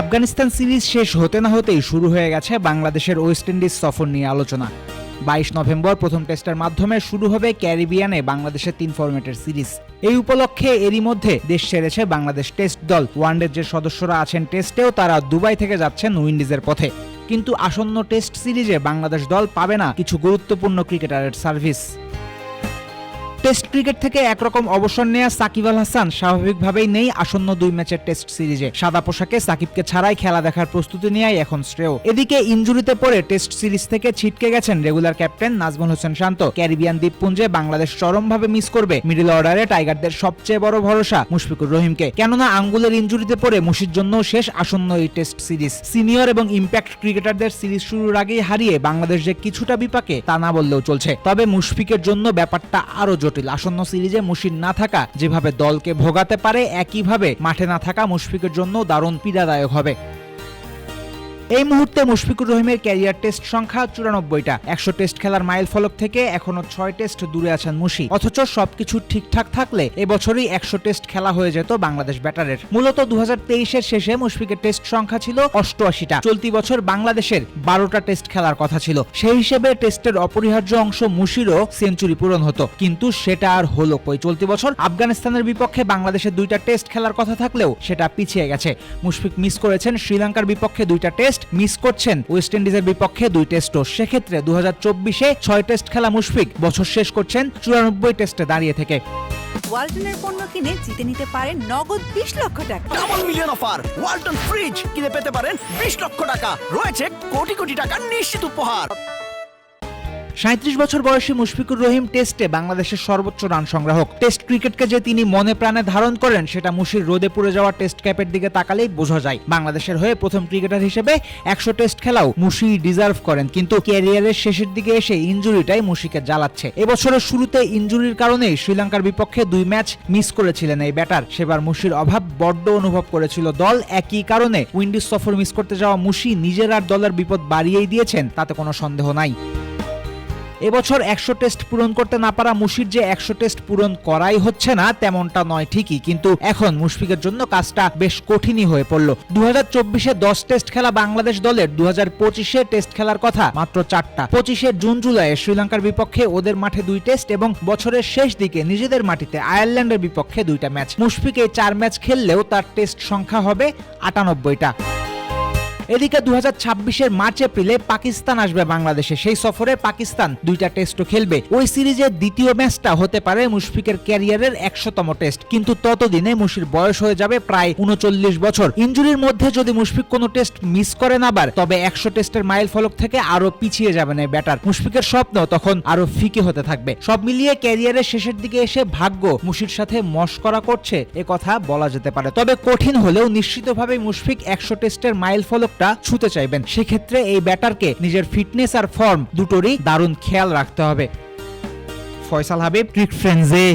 Afghanistan series শেষ হতে না হতেই শুরু হয়ে গেছে বাংলাদেশের ওয়েস্ট ইন্ডিজ সফর নিয়ে আলোচনা। বাইশ নভেম্বর প্রথম টেস্টের মাধ্যমে শুরু হবে ক্যারিবিয়ানে বাংলাদেশের তিন ফরম্যাটের সিরিজ। এই উপলক্ষে এরই মধ্যে দেশ ছেড়েছে বাংলাদেশ টেস্ট দল। ওয়ানডের যে সদস্যরা আছেন টেস্টেও তারা দুবাই থেকে যাচ্ছেন উইন্ডিজের পথে। কিন্তু আসন্ন টেস্ট সিরিজে বাংলাদেশ দল পাবে না কিছু গুরুত্বপূর্ণ ক্রিকেটারের সার্ভিস। ক্রিকেট থেকে একরকম অবসর নেয়া সাকিব আল হাসান স্বাভাবিকভাবেই নেই আসন্ন দুই ম্যাচের টেস্ট সিরিজে। সাদা পোশাকে সাকিবকে ছাড়াই খেলা দেখার প্রস্তুতি নেয় এখন শ্রেয়। এদিকে ইঞ্জুরিতে পড়ে টেস্ট সিরিজ থেকে ছিটকে গেছেন regular captain Najmul Hossain Shanto. Caribbean দ্বীপপুঞ্জে Bangladesh চরমভাবে মিস করবে মিডল অর্ডারে টাইগারদের সবচেয়ে বড় ভরসা মুশফিকুর রহিমকে। কেননা আঙ্গুলের ইঞ্জুরিতে পড়ে মুশির জন্য শেষ আসন্ন এই টেস্ট সিরিজ। সিনিয়র এবং ইম্প্যাক্ট ক্রিকেটারদের সিরিজ শুরুর আগেই হারিয়ে বাংলাদেশ যে কিছুটা বিপাকে তা না বললেও চলছে। তবে মুশফিকের জন্য ব্যাপারটা আরও জটিল। আসন্ন সিরিজে মুশির না থাকা যেভাবে দলকে ভোগাতে পারে, একইভাবে মাঠে না থাকা মুশফিকের জন্য দারুণ পীড়াদায়ক হবে। এই মুহূর্তে মুশফিকুর রহিমের ক্যারিয়ার টেস্ট সংখ্যা চুরানব্বইটা। একশো টেস্ট খেলার মাইল ফলক থেকে এখনও ছয় টেস্ট দূরে আছেন মুশি। অথচ সবকিছু ঠিকঠাক থাকলে এবছরই একশো টেস্ট খেলা হয়ে যেত বাংলাদেশ ব্যাটারের। মূলত দু হাজার শেষে মুশফিকের টেস্ট সংখ্যা ছিল অষ্টআশিটা। চলতি বছর বাংলাদেশের বারোটা টেস্ট খেলার কথা ছিল। সেই হিসেবে টেস্টের অপরিহার্য অংশ মুশিরও সেঞ্চুরি পূরণ হতো। কিন্তু সেটা আর হলো কই? চলতি বছর আফগানিস্তানের বিপক্ষে বাংলাদেশের দুইটা টেস্ট খেলার কথা থাকলেও সেটা পিছিয়ে গেছে। মুশফিক মিস করেছেন শ্রীলঙ্কার বিপক্ষে দুইটা টেস্ট মিস করছেন ওয়েস্ট ইন্ডিজের বিপক্ষে দুই টেস্টও। সেক্ষেত্রে দু হাজার চব্বিশে ছয় টেস্ট খেলা মুশফিক বছর শেষ করছেন চুরানব্বই টেস্টে দাঁড়িয়ে থেকে। ওয়ালটনের পণ্য কিনে জিতে নিতে পারেন নগদ বিশ লক্ষ টাকা। Double million offer Walton fridge কিনে পেতে পারেন বিশ লক্ষ টাকা। রয়েছে কোটি কোটি টাকার নিশ্চিত উপহার। সাঁত্রিশ বছর বয়সী মুশফিকুর রহিম টেস্টে বাংলাদেশের সর্বোচ্চ রান সংগ্রাহক। টেস্ট ক্রিকেটকে যে তিনি মনে প্রাণে ধারণ করেন, সেটা মুশির রোদে পুড়ে যাওয়া টেস্ট ক্যাপের দিকে তাকালেই বোঝা যায়। বাংলাদেশের হয়ে প্রথম ক্রিকেটার হিসেবে একশো টেস্ট খেলাও মুশি ডিজার্ভ করেন, কিন্তু ক্যারিয়ারের শেষের দিকে এসে ইঞ্জুরিটাই মুশিকে জ্বালাচ্ছে। এবছরের শুরুতে ইঞ্জুরির কারণেই শ্রীলঙ্কার বিপক্ষে দুই ম্যাচ মিস করেছিলেন এই ব্যাটার। সেবার মুশির অভাব বড্ড অনুভব করেছিল দল। একই কারণে উইন্ডিজ সফর মিস করতে যাওয়া মুশি নিজের আর দলের বিপদ বাড়িয়েই দিয়েছেন, তাতে কোনো সন্দেহ নাই। এবছর একশো টেস্ট পূরণ করতে না পারা মুশির যে একশো টেস্ট পূরণ করাই হচ্ছে না, তেমনটা নয়, ঠিকই। কিন্তু এখন মুশফিকের জন্য কাজটা বেশ কঠিনই হয়ে পড়ল। দু হাজার চব্বিশে দশ টেস্ট খেলা বাংলাদেশ দলের দু হাজার পঁচিশে টেস্ট খেলার কথা মাত্র চারটা। পঁচিশে জুন জুলাইয়ে শ্রীলঙ্কার বিপক্ষে ওদের মাঠে দুই টেস্ট এবং বছরের শেষ দিকে নিজেদের মাটিতে আয়ারল্যান্ডের বিপক্ষে দুইটা ম্যাচ। মুশফিক এই চার ম্যাচ খেললেও তার টেস্ট সংখ্যা হবে আটানব্বইটা। এদিকে দু হাজার মার্চ, এপ্রিলে পাকিস্তান আসবে বাংলাদেশে। সেই সফরে পাকিস্তান দুইটা টেস্টও খেলবে। ওই সিরিজের দ্বিতীয় ম্যাচটা হতে পারে মুশফিকের ক্যারিয়ারের একশোতম টেস্ট। কিন্তু ততদিনে মুশির বয়স হয়ে যাবে প্রায় উনচল্লিশ বছর। ইঞ্জুরির মধ্যে যদি মুশফিক কোনো টেস্ট মিস করেন আবার তবে একশো টেস্টের মাইল ফলক থেকে আরও পিছিয়ে যাবেন এই ব্যাটার। মুশফিকের স্বপ্ন তখন আরও ফিকে হতে থাকবে। সব মিলিয়ে ক্যারিয়ারের শেষের দিকে এসে ভাগ্য মুশির সাথে মস্করা করছে, এ কথা বলা যেতে পারে। তবে কঠিন হলেও নিশ্চিতভাবে মুশফিক একশো টেস্টের মাইল ফলকটা ছুতে চাইবেন। সেক্ষেত্রে এই ব্যাটারকে নিজের ফিটনেস আর ফর্ম দুটোরই দারুণ খেয়াল রাখতে হবে। ফয়সাল হাবিব, ক্রিক ফ্রেন্ডসে।